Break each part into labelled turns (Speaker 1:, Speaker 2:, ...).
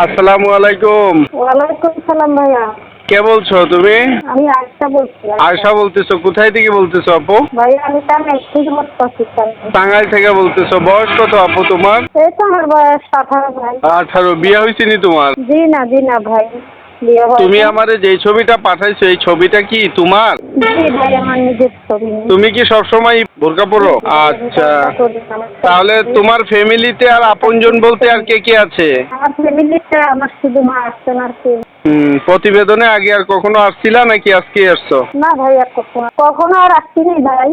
Speaker 1: আসসালামু আলাইকুম।
Speaker 2: ওয়ালাইকুম সালাম ভাইয়া।
Speaker 1: কে বলছো তুমি?
Speaker 2: আমি আয়সা বলছি।
Speaker 1: বলতেছো কোথায় থেকে বলতেছো আপু?
Speaker 2: ভাইয়া আমি টাঙ্গাইল থেকে বলতেছি
Speaker 1: টাঙ্গাইল থেকে বলতেছো বয়স কত আপু তোমার?
Speaker 2: এই তো আমার বয়স আঠারো ভাই।
Speaker 1: আঠারো বিয়ে হয়েছে নি তোমার?
Speaker 2: জি না জি না ভাই
Speaker 1: তুমি আমারে যে ছবিটা পাঠাইছো এই ছবিটা কি তোমার? তুমি কি সবসময় বোরকা পরো? আচ্ছা। তাহলে তোমার ফ্যামিলিতে আর আপনজন বলতে আর কে কে আছে?
Speaker 2: আমার ফ্যামিলিতে আমার শুধু মা আসছেন আর কি।
Speaker 1: হুম প্রতিবেদনে আগে আর কখনো আসছিলা নাকি আজকে আসছো
Speaker 2: না ভাই আর কখনো। কখনো আর আসছিনি ভাই।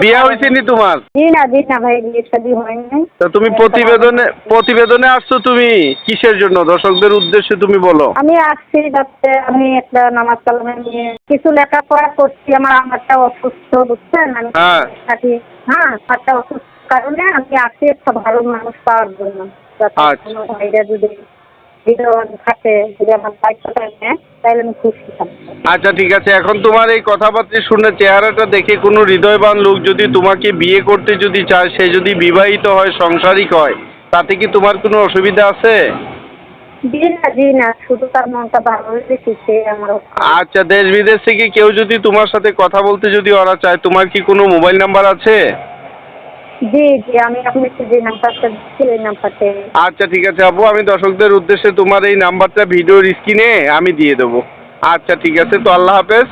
Speaker 1: বিয়ে তোমার?
Speaker 2: জি না জি না ভাই বিয়ে শাদী হয়নি।
Speaker 1: তা তুমি প্রতিবেদনে প্রতিবেদনে আসছো তুমি? কিসের জন্য? দর্শকদের উদ্দেশ্যে তুমি বলো।
Speaker 2: আমি আসছি যাতে আমি একটা নামাজ কালামে নিয়ে কিছু লেখাপড়া করছি। আমার আমারটা অসুস্থ বুঝছেন? আমি
Speaker 1: হ্যাঁ।
Speaker 2: থাকি হ্যাঁ একটা অসুস্থ কারণে আমি আসছি একটা ভালো মানুষ পাওয়ার জন্য।
Speaker 1: আচ্ছা।
Speaker 2: ভাইরা যদি
Speaker 1: আচ্ছা ঠিক আছে। এখন তোমার এই কথাবার্তা শুনে চেহারাটা দেখে কোনো হৃদয়বান লোক যদি তোমাকে বিয়ে করতে যদি চায় সে যদি বিবাহিত হয় সংসারিক হয় তাতে কি তোমার কোনো অসুবিধা আছে? আচ্ছা দেশ বিদেশ থেকে কেউ যদি তোমার সাথে কথা বলতে যদি ওরা চায় তোমার কি কোনো মোবাইল নাম্বার আছে?
Speaker 2: জি জি আমি আপনাকে যে নাম্বারটা দিচ্ছি ওই নাম্বারতে
Speaker 1: আচ্ছা ঠিক আছে আপু আমি দর্শকদের উদ্দেশ্যে তোমার এই নাম্বারটা ভিডিওর স্ক্রিনে আমি দিয়ে দেবো। আচ্ছা ঠিক আছে তো আল্লাহ হাফেজ।